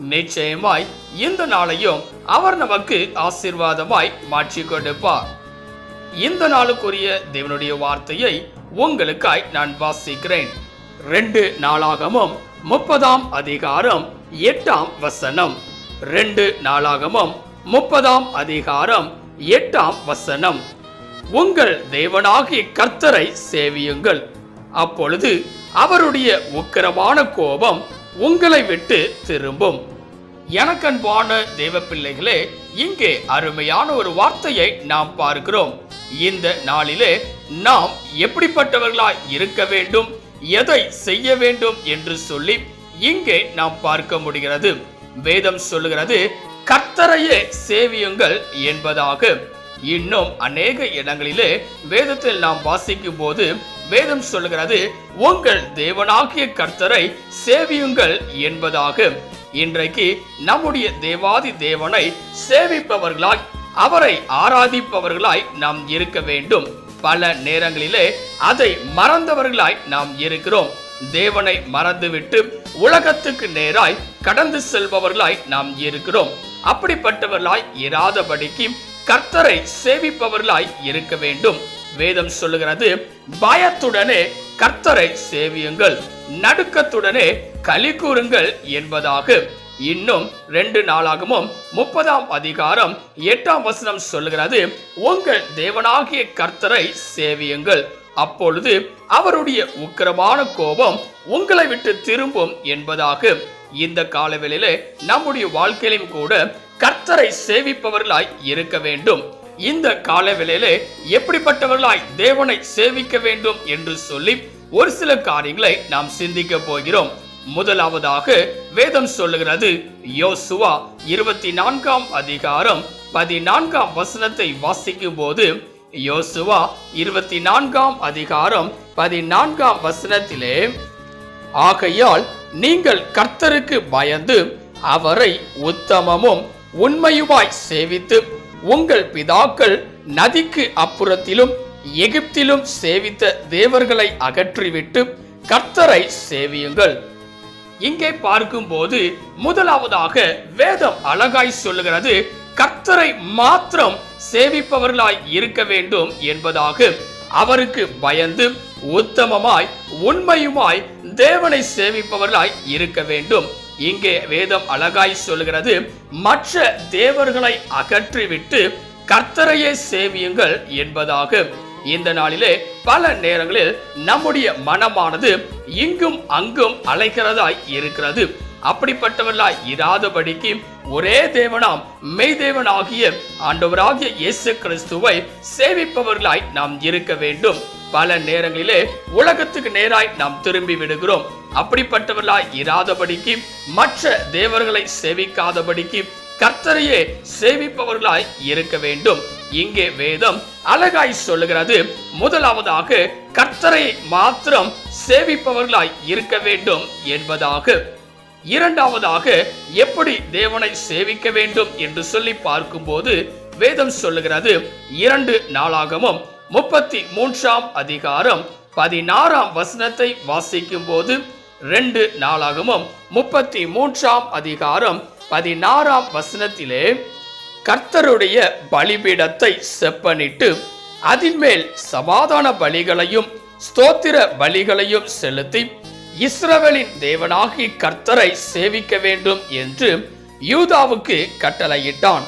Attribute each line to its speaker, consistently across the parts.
Speaker 1: நிச்சயமாய் இந்த நாளையும் அவர் நமக்கு ஆசீர்வாதமாய் மாற்றி கொடுப்பார். இந்த நாளுக்குரிய தேவனுடைய வார்த்தையை உங்களுக்காய் நான் வாசிக்கிறேன். ரெண்டு நாளாகமும் முப்பதாம் அதிகாரம் எட்டாம் வசனம். ரெண்டு நாளாகமும் முப்பதாம் அதிகாரம் எட்டாம் வசனம். உங்கள் தேவனாகிய கர்த்தரை சேவியுங்கள். அப்பொழுது அவருடைய உக்கிரமான கோபம் உங்களை விட்டு திரும்பும். எனக்கன்பான தேவப்பிள்ளைகளே இங்கே அருமையான ஒரு வார்த்தையை நாம் பார்க்கிறோம். இந்த நாளிலே நாம் எப்படிப்பட்டவர்களாய் இருக்க வேண்டும் எதை செய்ய வேண்டும் என்று சொல்லி இங்கே நாம் பார்க்க முடிகிறது. வேதம் சொல்லுகிறது கர்த்தரையே சேவியுங்கள் என்பதாக. இன்னும் அநேக இடங்களிலே வேதத்தில் நாம் வாசிக்கும் போது வேதம் சொல்கிறது உங்கள் தேவனாகிய கர்த்தரை சேவியுங்கள் என்பதாக. இன்றைக்கு நம்முடைய தேவாதி தேவனை சேவிப்பவர்களாய் அவரை ஆராதிப்பவர்களாய் நாம் இருக்க வேண்டும். பல நேரங்களிலே அதை மறந்தவர்களாய் நாம் இருக்கிறோம். தேவனை மறந்துவிட்டு உலகத்துக்கு நேராய் கடந்து செல்பவர்களாய் நாம் இருக்கிறோம். அப்படிப்பட்டவர்களாய் இராதபடிக்கு கர்த்தரை சேவிப்பவர்களாய் இருக்க வேண்டும். வேதம் சொல்லுகிறது பயத்துடனே கர்த்தரை சேவியுங்கள் நடுக்கத்துடனே களி கூறுங்கள் என்பதாக. இன்னும் ரெண்டு நாளாகவும் முப்பதாம் அதிகாரம் எட்டாம் வசனம் சொல்லுகிறது உங்கள் தேவனாகிய கர்த்தரை சேவியுங்கள். அப்பொழுது அவருடைய உக்கிரமான கோபம் உங்களை விட்டு திரும்பும் என்பதாக. இந்த காலவெளியிலே நம்முடைய வாழ்க்கையிலும் கூட கர்த்தரை சேவிப்பவர்களாய் இருக்க வேண்டும். இந்த காலவெளியிலே எப்படிப்பட்டவர்களாய் தேவனை சேவிக்க வேண்டும் என்று சொல்லி ஒரு சில காரியங்களை நாம் சிந்திக்க போகிறோம். முதலாவதாக வேதம் சொல்லுகிறது யோசுவா இருபத்தி நான்காம் அதிகாரம் பதினான்காம் வசனத்தை வாசிக்கும் போது யோசுவா இருபத்தி நான்காம் அதிகாரம் பதினான்காம் வசனத்திலே ஆகையால் நீங்கள் கர்த்தருக்கு பயந்து அவரை உத்தமமும் உண்மையுமாய் சேவித்து உங்கள் பிதாக்கள் நதிக்கு அப்புறத்திலும் எகிப்திலும் சேவித்த தேவர்களை அகற்றிவிட்டு கர்த்தரை சேவியுங்கள். இங்கே பார்க்கும்போது முதலாவதாக வேதம் அழகாய் சொல்லுகிறது கர்த்தரை மாத்திரம் சேவிப்பவர்களாய் இருக்க வேண்டும் என்பதாக. அவருக்கு பயந்து உத்தமமாய் உண்மையுமாய் தேவனை சேவிப்பவர்களாய் இருக்க வேண்டும். இங்கே வேதம் அழகாய் சொல்லுகிறது மற்ற தேவர்களை அகற்றிவிட்டு கர்த்தரையே சேவியுங்கள் என்பதாகும் இந்த நாளிலே பல நேரங்களில் நம்முடைய மனமானது இங்கும் அங்கும் அலைக்கிறதாய் இருக்கிறது. அப்படிப்பட்டவர்களாய் இராதபடிக்கு ஒரே தேவனாம் மெய் தேவனாகிய ஆண்டவராகிய இயேசு கிறிஸ்துவை சேவிப்பவர்களாய் நாம் இருக்க வேண்டும். பல நேரங்களிலே உலகத்துக்கு நேராய் நாம் திரும்பி விடுகிறோம். அப்படிப்பட்டவர்களாய் இராதபடிக்கு மற்ற தேவர்களை சேவிக்காதபடிக்கு கர்த்தரையே சேவிப்பவர்களாய் இருக்க வேண்டும். இங்கே வேதம் அழகாய் சொல்லுகிறது முதலாவதாக கர்த்தரை மாத்திரம் சேவிப்பவர்களாய் இருக்க வேண்டும் என்பதாக. இரண்டாவதாக எப்படி தேவனை சேவிக்க வேண்டும் என்று சொல்லி பார்க்கும்போது வேதம் சொல்லுகிறது இரண்டு நாளாகமும் முப்பத்தி மூன்றாம் அதிகாரம் பதினாறாம் வசனத்தை வாசிக்கும் போது ரெண்டு நாளாகமும் முப்பத்தி மூன்றாம் அதிகாரம் பதினாறாம் வசனத்திலே கர்த்தருடைய பலிபீடத்தை செப்பனிட்டு அதின்மேல் சமாதான பலிகளையும் ஸ்தோத்திர பலிகளையும் செலுத்தி இஸ்ரவேலின் தேவனாகி கர்த்தரை சேவிக்க வேண்டும் என்று யூதாவுக்கு கட்டளையிட்டான்.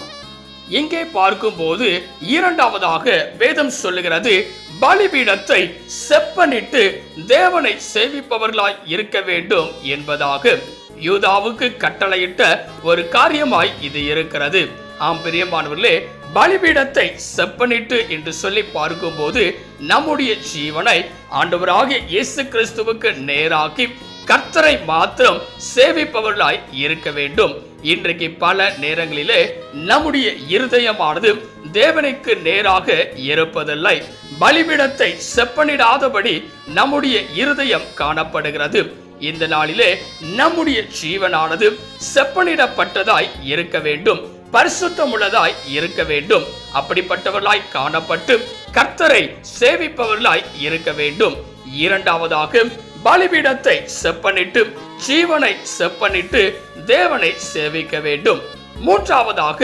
Speaker 1: இங்கே பார்க்கும்போது இரண்டாவதாக வேதம் சொல்லுகிறது பலிபீடத்தை செப்பனிட்டு தேவனை சேவிப்பவர்களாய் இருக்க வேண்டும் என்பதாக. யூதாவுக்கு கட்டளையிட்ட ஒரு காரியமாய் இது இருக்கிறது. ஆம் பிரியமானவர்களே பலிபீடத்தை செப்பனிட்டு என்று சொல்லி பார்க்கும்போது நம்முடைய ஜீவனை ஆண்டவராகிய இயேசு கிறிஸ்துவுக்கு நேராக்கி கர்த்தரை மாத்திரம் சேவிப்பவர்களாய் இருக்க வேண்டும். இன்றைக்கு பல நேரங்களிலே நம்முடைய இருதயமானது தேவனுக்கு நேராக இருப்பதில்லை. பலிபிடத்தை செப்பனிடாதபடி நம்முடைய இருதயம் காணப்படுகிறது. இந்த நாளிலே நம்முடைய ஜீவனானது செப்பனிடப்பட்டதாய் இருக்க வேண்டும். பரிசுத்தமுள்ளதாய் இருக்க வேண்டும். அப்படிப்பட்டவர்களாய் காணப்பட்டு கர்த்தரை சேவிப்பவர்களாய் இருக்க வேண்டும். இரண்டாவதாக பலிபீடத்தை செப்பனிட்டு ஜீவனை செப்பனிட்டு தேவனை சேவிக்க வேண்டும். மூன்றாவதாக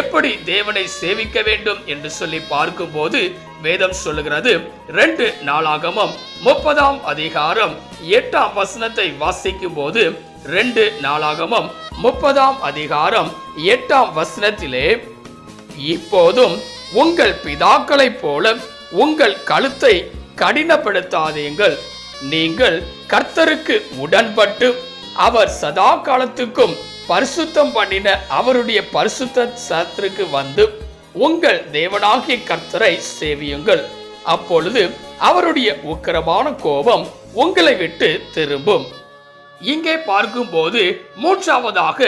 Speaker 1: எப்படி தேவனை சேவிக்க வேண்டும் என்று சொல்லி பார்க்கும்போது வேதம் சொல்லுகிறது. ரெண்டு நாளாகமம் முப்பதாம் அதிகாரம் எட்டாம் வசனத்தை வாசிக்கும் போது ரெண்டு நாளாகமம் முப்பதாம் அதிகாரம் எட்டாம் வசனத்திலே இப்போதும் உங்கள் பிதாக்களைப் போல உங்கள் கழுத்தை கடினப்படுத்தாதீங்கள் நீங்கள் கர்த்தருக்கு உடன்பட்டு அவர் சதா காலத்துக்கும் பரிசுத்தம் பண்ணின அவருடைய பரிசுத்த சத்திற்கு வந்து உங்கள் தேவனாகிய கர்த்தரை சேவியுங்கள். அப்பொழுது அவருடைய உக்கரமான கோபம் உங்களை விட்டு திரும்பும். இங்கே பார்க்கும்போது மூன்றாவதாக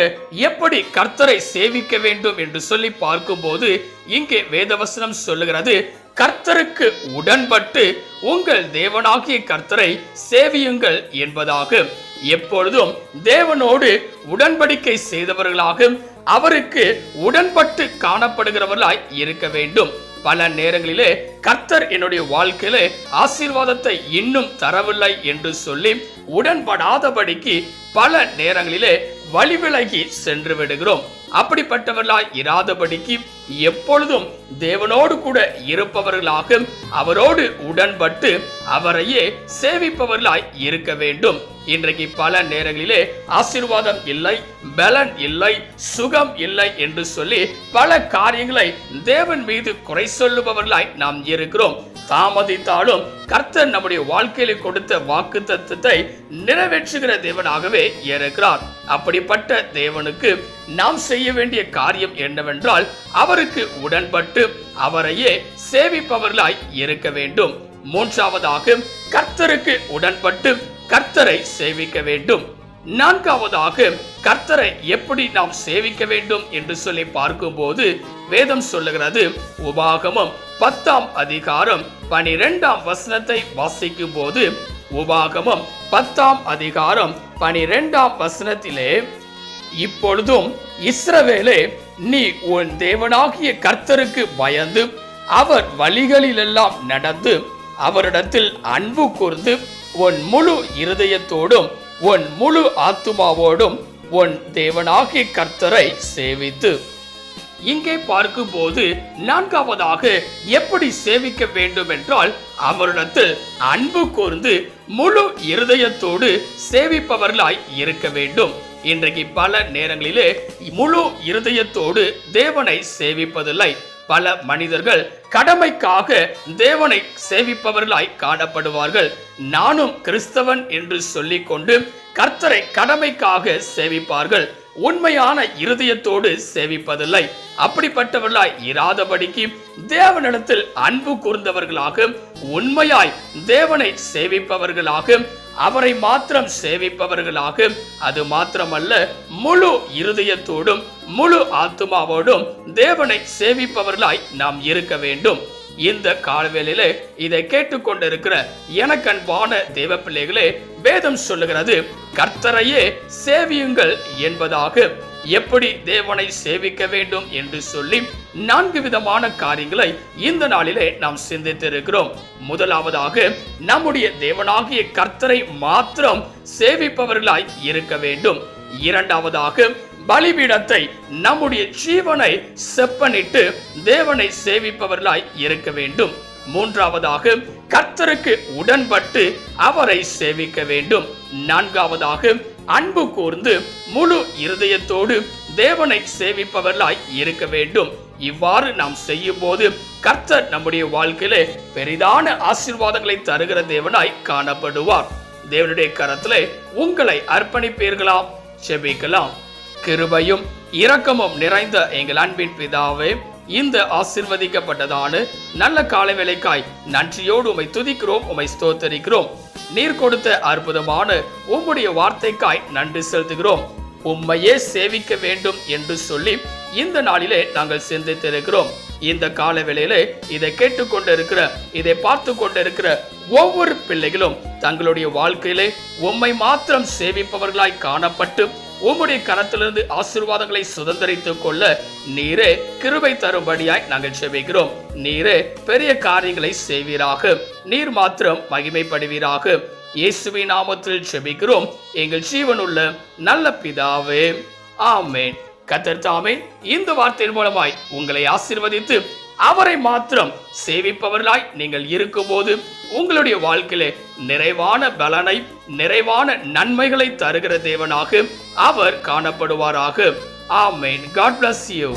Speaker 1: எப்படி கர்த்தரை சேவிக்க வேண்டும் என்று சொல்லி பார்க்கும்போது இங்கே வேதவசனம் சொல்லுகிறது கர்த்தருக்கு உடன்பட்டு உங்கள் தேவனாகிய கர்த்தரை சேவியுங்கள் என்பதாக. எப்பொழுதும் தேவனோடு உடன்படிக்கை செய்தவர்களாக அவருக்கு உடன்பட்டு காணப்படுகிறவர்களாய் இருக்க வேண்டும். பல நேரங்களிலே கர்த்தர் என்னுடைய வாழ்க்கையிலே ஆசீர்வாதத்தை இன்னும் தரவில்லை என்று சொல்லி உடன்படாதபடிக்கு பல நேரங்களிலே வழிவிலகி சென்று விடுகிறோம். அப்படிப்பட்டவர்களாய் இராதபடிக்கு எப்பொழுதும் தேவனோடு கூட இருப்பவர்களாக அவரோடு உடன்பட்டு அவரையே சேவிப்பவர்களாய் இருக்க வேண்டும். இன்றைக்கு பல நேரங்களிலே ஆசீர்வாதம் இல்லை பலன் இல்லை சுகம் இல்லை என்று சொல்லி பல காரியங்களை தேவன் மீது குறை சொல்லுபவர்களாய் நாம் இருக்கிறோம். தாமதித்தாலும் கர்த்தர் நம்முடைய வாழ்க்கையில கொடுத்த வாக்கு தத்துவத்தை நிறைவேற்றுகிற தேவனாகவே இருக்கிறார். அப்படிப்பட்ட தேவனுக்கு நாம் செய்ய வேண்டிய காரியம் என்னவென்றால் அவருக்கு உடன்பட்டு அவரையே சேவிப்பவர்களாய் இருக்க வேண்டும். மூன்றாவதாக கர்த்தருக்கு உடன்பட்டு கர்த்தரை சேவிக்க வேண்டும். நான்காவதாக கர்த்தரை எப்படி நாம் சேவிக்க வேண்டும் என்று சொல்லி பார்க்கும்போது வேதம் சொல்லுகிறது உபாகமம் பத்தாம் அதிகாரம் பனிரெண்டாம் வசனத்தை வாசிக்கும் போது உபாகமம் பத்தாம் அதிகாரம் பனிரெண்டாம் வசனத்திலே இப்பொழுதும் இஸ்ரவேலே நீ உன் தேவனாகிய கர்த்தருக்கு பயந்து அவர் வழிகளிலெல்லாம் நடந்து அவரிடத்தில் அன்பு கூர்ந்து உன் முழு இருதயத்தோடும் உன் முழு ஆத்துமாவோடும் உன் தேவனாகி கர்த்தரை சேவித்து. இங்கே பார்க்கும்போது நான்காவதாக எப்படி சேவிக்க வேண்டும் என்றால் அவரிடத்தில் அன்பு கூர்ந்து முழு இருதயத்தோடு சேவிப்பவர்களாய் இருக்க வேண்டும். இன்றைக்கு பல நேரங்களிலே முழு இருதயத்தோடு தேவனை சேவிப்பதில்லை. பல மனிதர்கள் கடமைக்காக தேவனை சேவிப்பவர்களாய் காணப்படுவார்கள். நானும் கிறிஸ்தவன் என்று சொல்லிக்கொண்டு கர்த்தரை கடமைக்காக சேவிப்பார்கள். உண்மையான இருதயத்தோடு சேவிப்பதில்லை. அப்படிப்பட்டவர்களாய் இராதபடிக்கு தேவனிடத்தில் அன்பு கூர்ந்தவர்களாக உண்மையாய் தேவனை சேவிப்பவர்களாக அவரை மாத்திரம் சேவிப்பவர்களாக அது மாத்திரமல்ல முழு இருதயத்தோடும் முழு ஆத்துமாவோடும் தேவனை சேவிப்பவர்களாய் நாம் இருக்க வேண்டும். இந்த காலவேளையிலே இதை கேட்டுக்கொண்டிருக்கிற எனக்கு அன்பான தேவ பிள்ளைகளே வேதம் சொல்லுகிறது கர்த்தரையே சேவியுங்கள் என்பதாக. எப்படி தேவனை சேவிக்க வேண்டும் என்று சொல்லி நான்கு விதமான காரியங்களை இந்த நாளிலே நாம் சிந்தித்திருக்கிறோம். முதலாவதாக நம்முடைய தேவனாகிய கர்த்தரை மாத்திரம் சேவிப்பவர்களாய் இருக்க வேண்டும். இரண்டாவதாக பலிபீடத்தை நம்முடைய ஜீவனை செப்பனிட்டு தேவனை சேவிப்பவர்களாய் இருக்க வேண்டும். மூன்றாவதாக கர்த்தருக்கு உடன்பட்டு அவரை சேவிக்க வேண்டும். நான்காவதாக அன்பு கூர்ந்து முழு இருதயத்தோடு தேவனை சேவிப்பவர்களாய் இருக்க வேண்டும். இவ்வாறு நாம் செய்யும் போது கர்த்தர் நம்முடைய வாழ்க்கையிலே பெரிதான ஆசீர்வாதங்களை தருகிற தேவனாய் காணப்படுவார். தேவனுடைய கரத்திலே உங்களை அர்ப்பணிப்பீர்களாம் செபிக்கலாம். கிருபையும் இரக்கமும் நிறைந்த எங்கள் அன்பின் பிதாவே இந்த ஆசிர்வதிக்கப்பட்டதான நல்ல காலை வேலைக்காய் நன்றியோடு உமை துதிக்கிறோம் உமை ஸ்தோத்தரிக்கிறோம். நீர் கொடுத்த அற்புதமான உம்முடைய வார்த்தைக்காய் நன்றி செலுத்துகிறோம். உம்மையே சேவிக்க வேண்டும் என்று சொல்லி இந்த நாளிலே நாங்கள் சிந்தித்திருக்கிறோம். இந்த கால வேளையிலே இதை கேட்டுக்கொண்டிருக்கிற இதை பார்த்து கொண்டிருக்கிற ஒவ்வொரு பிள்ளைகளும் தங்களுடைய வாழ்க்கையிலே உம்மை மாத்திரம் சேவிப்பவர்களாய் காணப்பட்டு உம்முடைய கரத்திலிருந்து ஆசீர்வாதங்களை சுதந்திரித்துக் கொள்ள நீரே கிருபை தரும்படியாய் நாங்கள் செபிக்கிறோம். நீரே பெரிய காரியங்களை செய்வீராக. நீர் மாத்திரம் மகிமைப்படுவீராக. இயேசுவின் நாமத்தில் செபிக்கிறோம். எங்கள் ஜீவனுள்ள நல்ல பிதாவே. ஆமேன். கத்தர் தாமே இந்த வார்த்தையின் மூலமாய் உங்களை ஆசிர்வதித்து அவரை மாத்திரம் சேவிப்பவர்களாய் நீங்கள் இருக்கும்போது உங்களுடைய வாழ்க்கையிலே நிறைவான பலனை நிறைவான நன்மைகளை தருகிற தேவனாக அவர் காணப்படுவாராக. ஆமேன். God bless you